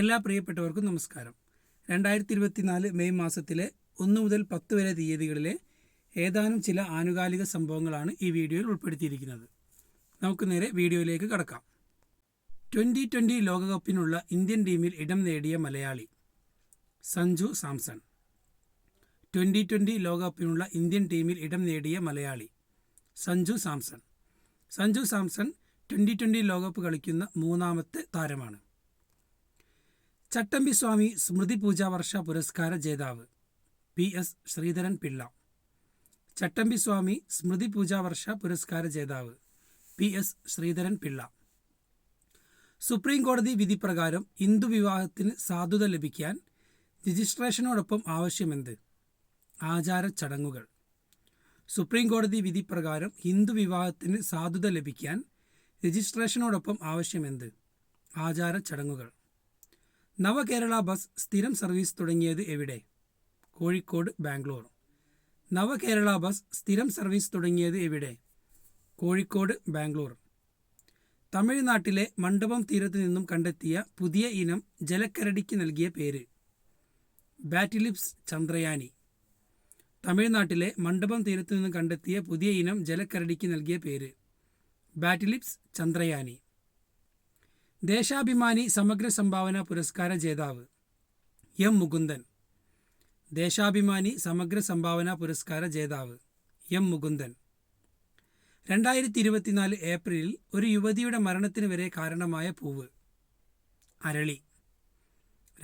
എല്ലാ പ്രിയപ്പെട്ടവർക്കും നമസ്കാരം. രണ്ടായിരത്തി ഇരുപത്തിനാല് മെയ് മാസത്തിലെ ഒന്ന് മുതൽ പത്ത് വരെ തീയതികളിലെ ഏതാനും ചില ആനുകാലിക സംഭവങ്ങളാണ് ഈ വീഡിയോയിൽ ഉൾപ്പെടുത്തിയിരിക്കുന്നത്. നമുക്ക് നേരെ വീഡിയോയിലേക്ക് കടക്കാം. ട്വന്റി ട്വന്റി ലോകകപ്പിനുള്ള ഇന്ത്യൻ ടീമിൽ ഇടം നേടിയ മലയാളി സഞ്ജു സാംസൺ. ട്വന്റി ട്വന്റി ലോകകപ്പിനുള്ള ഇന്ത്യൻ ടീമിൽ ഇടം നേടിയ മലയാളി സഞ്ജു സാംസൺ. സഞ്ജു സാംസൺ ട്വന്റി ട്വന്റി ലോകകപ്പ് കളിക്കുന്ന മൂന്നാമത്തെ താരമാണ്. ചട്ടമ്പി സ്വാമി സ്മൃതി പൂജാ വർഷ പുരസ്കാര ജേതാവ്. P S Sreedharan Pillai. ചട്ടമ്പി സ്വാമി സ്മൃതി പൂജാ വർഷ പുരസ്കാര ജേതാവ്. P S Sreedharan Pillai. Supreme കോടതി വിധി പ്രകാരം ഹിന്ദു വിവാഹത്തിന് സാധുത ലഭിക്കാൻ രജിസ്ട്രേഷനോടൊപ്പം ആവശ്യമെന്ത്? ആചാര ചടങ്ങുകൾ. സുപ്രീം കോടതി വിധി പ്രകാരം ഹിന്ദു വിവാഹത്തിന് സാധുത ലഭിക്കാൻ രജിസ്ട്രേഷനോടൊപ്പം ആവശ്യമെന്ത്? ആചാര ചടങ്ങുകൾ. നവകേരള ബസ് സ്ഥിരം സർവീസ് തുടങ്ങിയത് എവിടെ? കോഴിക്കോട് ബാംഗ്ലൂർ. നവകേരള ബസ് സ്ഥിരം സർവീസ് തുടങ്ങിയത് എവിടെ? കോഴിക്കോട് ബാംഗ്ലൂർ. തമിഴ്നാട്ടിലെ മണ്ഡപം തീരത്ത് നിന്നും കണ്ടെത്തിയ പുതിയ ഇനം ജലക്കരടിക്ക് നൽകിയ പേര്. ബാറ്റിലിപ്സ് ചന്ദ്രയാനി. തമിഴ്നാട്ടിലെ മണ്ഡപം തീരത്ത് നിന്നും കണ്ടെത്തിയ പുതിയ ഇനം ജലക്കരടിക്ക് നൽകിയ പേര്. ബാറ്റിലിപ്സ് ചന്ദ്രയാനി. ദേശാഭിമാനി സമഗ്ര സംഭാവന പുരസ്കാര ജേതാവ് എം മുകുന്ദൻ. ദേശാഭിമാനി സമഗ്ര സംഭാവന പുരസ്കാര ജേതാവ് എം മുകുന്ദൻ. രണ്ടായിരത്തി ഇരുപത്തിനാല് ഏപ്രിലിൽ ഒരു യുവതിയുടെ മരണത്തിന് വരെ കാരണമായ പൂവ്. അരളി.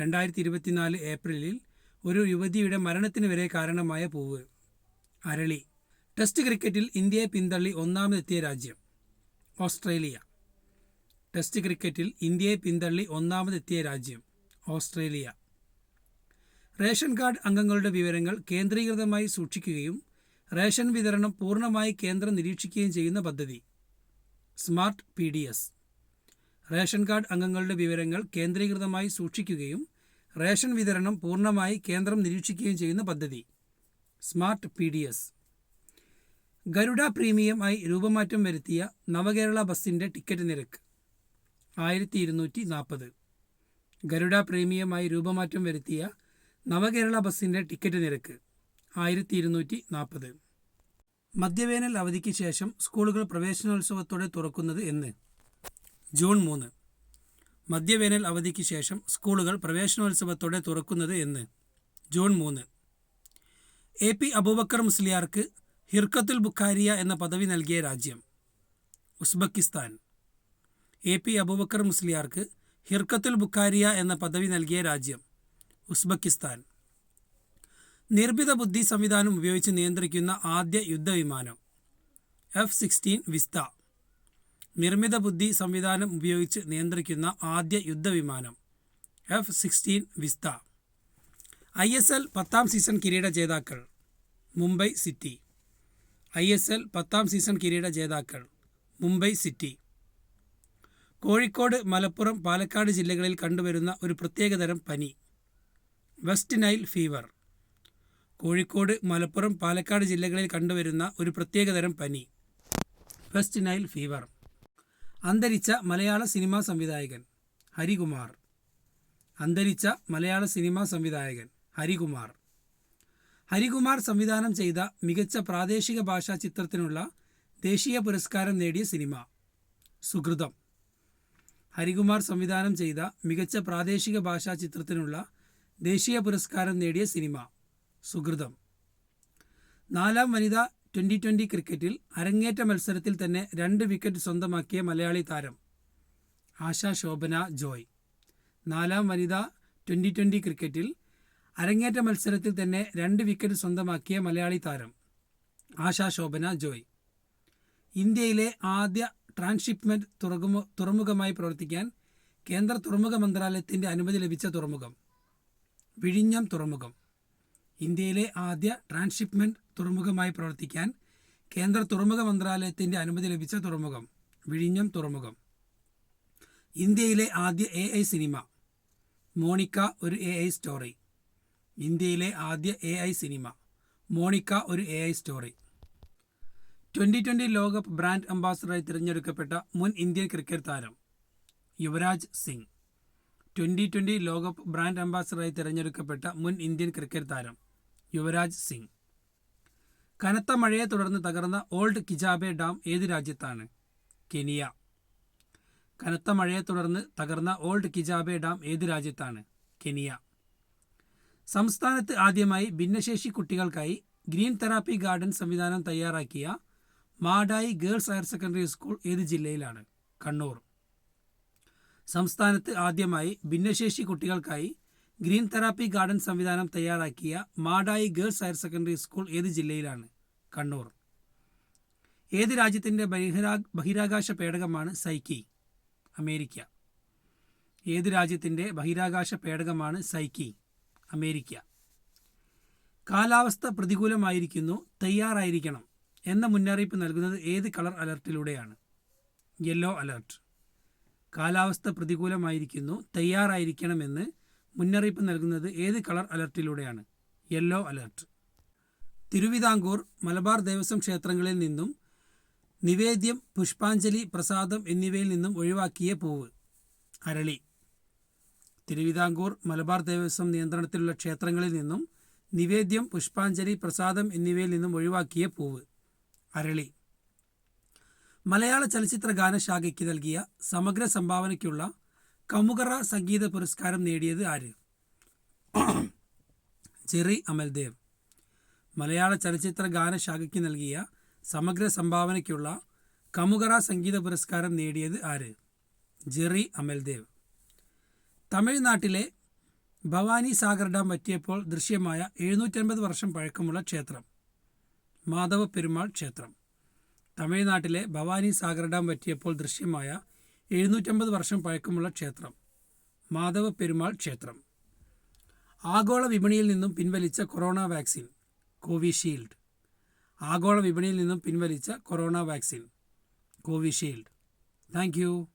രണ്ടായിരത്തി ഇരുപത്തിനാല് ഏപ്രിലിൽ ഒരു യുവതിയുടെ മരണത്തിന് വരെ കാരണമായ പൂവ്. അരളി. ടെസ്റ്റ് ക്രിക്കറ്റിൽ ഇന്ത്യയെ പിന്തള്ളി ഒന്നാമതെത്തിയ രാജ്യം. ഓസ്ട്രേലിയ. ടെസ്റ്റ് ക്രിക്കറ്റിൽ ഇന്ത്യയെ പിന്തള്ളി ഒന്നാമതെത്തിയ രാജ്യം ഓസ്ട്രേലിയ. റേഷൻ കാർഡ് അംഗങ്ങളുടെ വിവരങ്ങൾ കേന്ദ്രീകൃതമായി സൂക്ഷിക്കുകയും റേഷൻ വിതരണം പൂർണമായി കേന്ദ്രം നിരീക്ഷിക്കുകയും ചെയ്യുന്ന പദ്ധതി. Smart P D S. Ration card അംഗങ്ങളുടെ വിവരങ്ങൾ കേന്ദ്രീകൃതമായി സൂക്ഷിക്കുകയും റേഷൻ വിതരണം പൂർണമായി കേന്ദ്രം നിരീക്ഷിക്കുകയും ചെയ്യുന്ന പദ്ധതി. Smart P D S. Garuda പ്രീമിയമായി രൂപമാറ്റം വരുത്തിയ നവകേരള ബസ്സിന്റെ ടിക്കറ്റ് നിരക്ക്. ആയിരത്തി ഇരുന്നൂറ്റി നാൽപ്പത് ഗരുഡ പ്രീമിയമായി രൂപമാറ്റം വരുത്തിയ നവകേരള ബസ്സിന്റെ ടിക്കറ്റ് നിരക്ക് ആയിരത്തി ഇരുന്നൂറ്റി നാൽപ്പത് മധ്യവേനൽ അവധിക്ക് ശേഷം സ്കൂളുകൾ പ്രവേശനോത്സവത്തോടെ തുറക്കുന്നത് എന്ന്. ജൂൺ മൂന്ന്. മധ്യവേനൽ അവധിക്ക് ശേഷം സ്കൂളുകൾ പ്രവേശനോത്സവത്തോടെ തുറക്കുന്നത് എന്ന്. ജൂൺ മൂന്ന്. എ പി അബൂബക്കർ മുസ്ലിയാർക്ക് ഹിർക്കത്തുൽ ബുഖാരിയ എന്ന പദവി നൽകിയ രാജ്യം. ഉസ്ബെക്കിസ്ഥാൻ. എ പി അബൂബക്കർ മുസ്ലിയാർക്ക് ഹിർക്കത്തുൽ ബുഖാരിയ എന്ന പദവി നൽകിയ രാജ്യം ഉസ്ബെക്കിസ്ഥാൻ. നിർമ്മിത ബുദ്ധി സംവിധാനം ഉപയോഗിച്ച് നിയന്ത്രിക്കുന്ന ആദ്യ യുദ്ധവിമാനം എഫ് സിക്സ്റ്റീൻ വിസ്ത. നിർമ്മിത ബുദ്ധി സംവിധാനം ഉപയോഗിച്ച് നിയന്ത്രിക്കുന്ന ആദ്യ യുദ്ധവിമാനം F sixteen vista. I S L പത്താം സീസൺ കിരീട ജേതാക്കൾ Mumbai city. I S L പത്താം സീസൺ കിരീട ജേതാക്കൾ മുംബൈ സിറ്റി. കോഴിക്കോട് മലപ്പുറം പാലക്കാട് ജില്ലകളിൽ കണ്ടുവരുന്ന ഒരു പ്രത്യേകതരം പനി. West Nile fever. Kozhikode Malappuram Palakkad ജില്ലകളിൽ കണ്ടുവരുന്ന ഒരു പ്രത്യേകതരം പനി. West Nile fever. അന്തരിച്ച മലയാള സിനിമാ സംവിധായകൻ ഹരികുമാർ. അന്തരിച്ച മലയാള സിനിമാ സംവിധായകൻ ഹരികുമാർ. ഹരികുമാർ സംവിധാനം ചെയ്ത മികച്ച പ്രാദേശിക ഭാഷാ ചിത്രത്തിനുള്ള ദേശീയ പുരസ്കാരം നേടിയ സിനിമ. സുഹൃതം. ഹരികുമാർ സംവിധാനം ചെയ്ത മികച്ച പ്രാദേശിക ഭാഷാ ചിത്രത്തിനുള്ള ദേശീയ പുരസ്കാരം നേടിയ സിനിമ സുഹൃതം. നാലാം വനിതാ ട്വന്റി ട്വന്റി ക്രിക്കറ്റിൽ അരങ്ങേറ്റ മത്സരത്തിൽ തന്നെ രണ്ട് വിക്കറ്റ് സ്വന്തമാക്കിയ മലയാളി താരം ആശാ ശോഭന ജോയ്. നാലാം വനിതാ ട്വന്റി ട്വന്റി ക്രിക്കറ്റിൽ അരങ്ങേറ്റ മത്സരത്തിൽ തന്നെ രണ്ട് വിക്കറ്റ് സ്വന്തമാക്കിയ മലയാളി താരം ആശാ ശോഭന ജോയ്. ഇന്ത്യയിലെ ആദ്യ ട്രാൻസ്ഷിപ്മെന്റ് തുറമുഖ തുറമുഖമായി പ്രവർത്തിക്കാൻ കേന്ദ്ര തുറമുഖ മന്ത്രാലയത്തിന്റെ അനുമതി ലഭിച്ച തുറമുഖം. വിഴിഞ്ഞം തുറമുഖം. ഇന്ത്യയിലെ ആദ്യ ട്രാൻസ്ഷിപ്മെന്റ് തുറമുഖമായി പ്രവർത്തിക്കാൻ കേന്ദ്ര തുറമുഖ മന്ത്രാലയത്തിന്റെ അനുമതി ലഭിച്ച തുറമുഖം. വിഴിഞ്ഞം തുറമുഖം. ഇന്ത്യയിലെ ആദ്യ എ ഐ സിനിമ. മോണിക്ക ഒരു എ ഐ സ്റ്റോറി. ഇന്ത്യയിലെ ആദ്യ എ ഐ സിനിമ. മോണിക്ക ഒരു A I story. Twenty twenty ലോകകപ്പ് ബ്രാൻഡ് അംബാസഡറായി തിരഞ്ഞെടുക്കപ്പെട്ട മുൻ ഇന്ത്യൻ ക്രിക്കറ്റ് താരം യുവരാജ് സിംഗ്. ട്വന്റി ട്വന്റി ലോകകപ്പ് ബ്രാൻഡ് അംബാസഡറായി തിരഞ്ഞെടുക്കപ്പെട്ട മുൻ ഇന്ത്യൻ ക്രിക്കറ്റ് താരം യുവരാജ് സിംഗ്. കനത്ത മഴയെ തുടർന്ന് തകർന്ന ഓൾഡ് കിജാബെ ഡാം ഏത് രാജ്യത്താണ്? കെനിയ. കനത്ത മഴയെ തുടർന്ന് തകർന്ന ഓൾഡ് കിജാബെ ഡാം ഏത് രാജ്യത്താണ്? കെനിയ. സംസ്ഥാനത്ത് ആദ്യമായി ഭിന്നശേഷി കുട്ടികൾക്കായി ഗ്രീൻ തെറാപ്പി ഗാർഡൻ സംവിധാനം തയ്യാറാക്കിയ Madayi girls higher secondary school ഏത് ജില്ലയിലാണ്? കണ്ണൂർ. സംസ്ഥാനത്ത് ആദ്യമായി ഭിന്നശേഷി കുട്ടികൾക്കായി ഗ്രീൻ തെറാപ്പി ഗാർഡൻ സംവിധാനം തയ്യാറാക്കിയ Madayi girls higher secondary school ഏത് ജില്ലയിലാണ്? കണ്ണൂർ. ഏത് രാജ്യത്തിന്റെ ബഹിരാ ബഹിരാകാശ പേടകമാണ് സൈക്കി? അമേരിക്ക. ഏത് രാജ്യത്തിന്റെ ബഹിരാകാശ പേടകമാണ് സൈക്കി? അമേരിക്ക. കാലാവസ്ഥ പ്രതികൂലമായിരിക്കുന്നു തയ്യാറായിരിക്കണം. എന്ന മുന്നറിയിപ്പ് നൽകുന്നത് ഏത് കളർ അലർട്ടിലൂടെയാണ്? Yellow alert. കാലാവസ്ഥ പ്രതികൂലമായിരിക്കുന്നു തയ്യാറായിരിക്കണമെന്ന് മുന്നറിയിപ്പ് നൽകുന്നത് ഏത് colour അലർട്ടിലൂടെയാണ്? Yellow alert. Thiruvithamkoor Malabar Devaswom ക്ഷേത്രങ്ങളിൽ നിന്നും നിവേദ്യം പുഷ്പാഞ്ജലി പ്രസാദം എന്നിവയിൽ നിന്നും ഒഴിവാക്കിയ പൂവ്. അരളി. തിരുവിതാംകൂർ മലബാർ ദേവസ്വം നിയന്ത്രണത്തിലുള്ള ക്ഷേത്രങ്ങളിൽ നിന്നും നിവേദ്യം പുഷ്പാഞ്ജലി പ്രസാദം എന്നിവയിൽ നിന്നും ഒഴിവാക്കിയ പൂവ്. അരളി. മലയാള ചലച്ചിത്ര ഗാനശാഖയ്ക്ക് നൽകിയ സമഗ്ര സംഭാവനയ്ക്കുള്ള കമുകറ സംഗീത പുരസ്കാരം നേടിയത് ആര്? ജെറി അമൽദേവ്. മലയാള ചലച്ചിത്ര ഗാനശാഖയ്ക്ക് നൽകിയ സമഗ്ര സംഭാവനയ്ക്കുള്ള കമുകറ സംഗീത പുരസ്കാരം നേടിയത് ആര്? ജെറി അമൽദേവ്. തമിഴ്നാട്ടിലെ ഭവാനി സാഗർ ഡാം പറ്റിയപ്പോൾ ദൃശ്യമായ എഴുന്നൂറ്റൻപത് വർഷം പഴക്കമുള്ള ക്ഷേത്രം. മാധവ പെരുമാൾ ക്ഷേത്രം. തമിഴ്നാട്ടിലെ ഭവാനി സാഗർ ഡാം പറ്റിയപ്പോൾ ദൃശ്യമായ എഴുന്നൂറ്റമ്പത് വർഷം പഴക്കമുള്ള ക്ഷേത്രം മാധവ പെരുമാൾ ക്ഷേത്രം. ആഗോള വിപണിയിൽ നിന്നും പിൻവലിച്ച കൊറോണ വാക്സിൻ കോവിഷീൽഡ്. ആഗോള വിപണിയിൽ നിന്നും പിൻവലിച്ച കൊറോണ വാക്സിൻ കോവിഷീൽഡ്. താങ്ക്